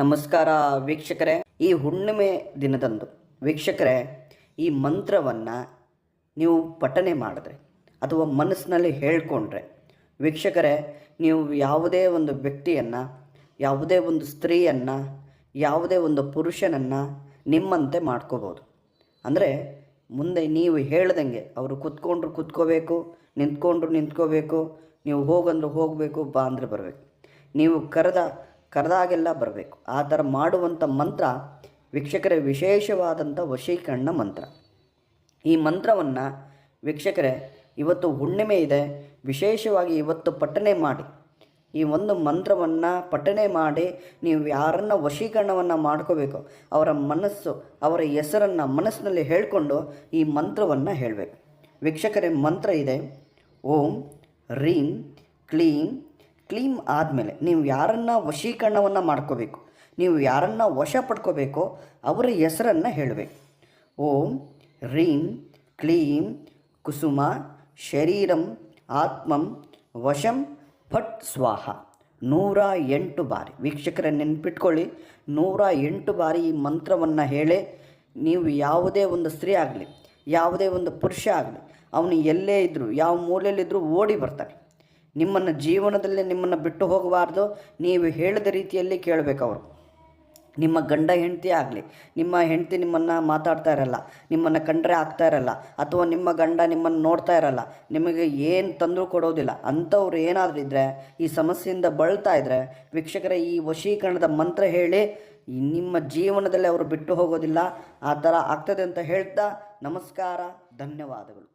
ನಮಸ್ಕಾರ ವೀಕ್ಷಕರೇ, ಈ ಹುಣ್ಣಿಮೆ ದಿನದಂದು ವೀಕ್ಷಕರೇ, ಈ ಮಂತ್ರವನ್ನು ನೀವು ಪಠನೆ ಮಾಡಿದ್ರೆ ಅಥವಾ ಮನಸ್ಸಿನಲ್ಲಿ ಹೇಳ್ಕೊಂಡ್ರೆ ವೀಕ್ಷಕರೇ, ನೀವು ಯಾವುದೇ ಒಂದು ವ್ಯಕ್ತಿಯನ್ನು, ಯಾವುದೇ ಒಂದು ಸ್ತ್ರೀಯನ್ನು, ಯಾವುದೇ ಒಂದು ಪುರುಷನನ್ನು ನಿಮ್ಮಂತೆ ಮಾಡ್ಕೋಬೋದು. ಅಂದರೆ ಮುಂದೆ ನೀವು ಹೇಳ್ದಂಗೆ ಅವರು ಕುತ್ಕೊಂಡ್ರು ಕುತ್ಕೋಬೇಕು, ನಿಂತ್ಕೊಂಡ್ರು ನಿಂತ್ಕೋಬೇಕು, ನೀವು ಹೋಗಂದ್ರೆ ಹೋಗಬೇಕು, ಬಾ ಅಂದರೆ ಬರಬೇಕು. ನೀವು ಕರೆದ ಕರೆದಾಗೆಲ್ಲ ಬರಬೇಕು. ಆ ಥರ ಮಾಡುವಂಥ ಮಂತ್ರ ವೀಕ್ಷಕರೇ ವಿಶೇಷವಾದಂಥ ವಶೀಕರಣ ಮಂತ್ರ. ಈ ಮಂತ್ರವನ್ನು ವೀಕ್ಷಕರೇ ಇವತ್ತು ಹುಣ್ಣಿಮೆ ಇದೆ. ವಿಶೇಷವಾಗಿ ಇವತ್ತು ಪಠನೆ ಮಾಡಿ. ಈ ಒಂದು ಮಂತ್ರವನ್ನು ಪಠನೆ ಮಾಡಿ ನೀವು ಯಾರನ್ನು ವಶೀಕರಣವನ್ನು ಮಾಡ್ಕೋಬೇಕು, ಅವರ ಮನಸ್ಸು, ಅವರ ಹೆಸರನ್ನು ಮನಸ್ಸಿನಲ್ಲಿ ಹೇಳಿಕೊಂಡು ಈ ಮಂತ್ರವನ್ನು ಹೇಳಬೇಕು. ವೀಕ್ಷಕರೇ, ಮಂತ್ರ ಇದೆ. ಓಂ, ರೀಂ, ಕ್ಲೀಂ ಕ್ಲೀಂ ಆದಮೇಲೆ ನೀವು ಯಾರನ್ನು ವಶೀಕರಣವನ್ನು ಮಾಡ್ಕೋಬೇಕು, ನೀವು ಯಾರನ್ನು ವಶ ಪಡ್ಕೋಬೇಕೋ ಅವರ ಹೆಸರನ್ನು ಹೇಳಬೇಕು. ಓಂ ರೀಂ ಕ್ಲೀಂ ಕುಸುಮ ಶರೀರಂ ಆತ್ಮಂ ವಶಂ ಫಟ್ ಸ್ವಾಹ. ನೂರ ಎಂಟು ಬಾರಿ ವೀಕ್ಷಕರ ನೆನ್ಪಿಟ್ಕೊಳ್ಳಿ, ನೂರ ಎಂಟು ಬಾರಿ ಈ ಮಂತ್ರವನ್ನು ಹೇಳಿ, ನೀವು ಯಾವುದೇ ಒಂದು ಸ್ತ್ರೀ ಆಗಲಿ, ಯಾವುದೇ ಒಂದು ಪುರುಷ ಆಗಲಿ, ಅವನು ಎಲ್ಲೇ ಇದ್ದರೂ ಯಾವ ಮೂಲೆಯಲ್ಲಿದ್ದರೂ ಓಡಿ ಬರ್ತಾನೆ. ನಿಮ್ಮನ್ನು ಜೀವನದಲ್ಲಿ ನಿಮ್ಮನ್ನು ಬಿಟ್ಟು ಹೋಗಬಾರ್ದು. ನೀವು ಹೇಳಿದ ರೀತಿಯಲ್ಲಿ ಕೇಳಬೇಕು ಅವರು. ನಿಮ್ಮ ಗಂಡ ಹೆಂಡತಿ ಆಗಲಿ, ನಿಮ್ಮ ಹೆಂಡತಿ ನಿಮ್ಮನ್ನು ಮಾತಾಡ್ತಾ ಇರಲ್ಲ, ನಿಮ್ಮನ್ನು ಕಂಡ್ರೆ ಆಗ್ತಾ ಇರಲ್ಲ, ಅಥವಾ ನಿಮ್ಮ ಗಂಡ ನಿಮ್ಮನ್ನು ನೋಡ್ತಾ ಇರಲ್ಲ, ನಿಮಗೆ ಏನು ತಂದರೂ ಕೊಡೋದಿಲ್ಲ, ಅಂಥವ್ರು ಏನಾದರೂ ಇದ್ದರೆ ಈ ಸಮಸ್ಯೆಯಿಂದ ಬಳಲ್ತಾ ಇದ್ದರೆ ವೀಕ್ಷಕರ, ಈ ವಶೀಕರಣದ ಮಂತ್ರ ಹೇಳಿ ನಿಮ್ಮ ಜೀವನದಲ್ಲಿ ಅವರು ಬಿಟ್ಟು ಹೋಗೋದಿಲ್ಲ. ಆ ಥರ ಆಗ್ತದೆ ಅಂತ ಹೇಳ್ತಾ ನಮಸ್ಕಾರ, ಧನ್ಯವಾದಗಳು.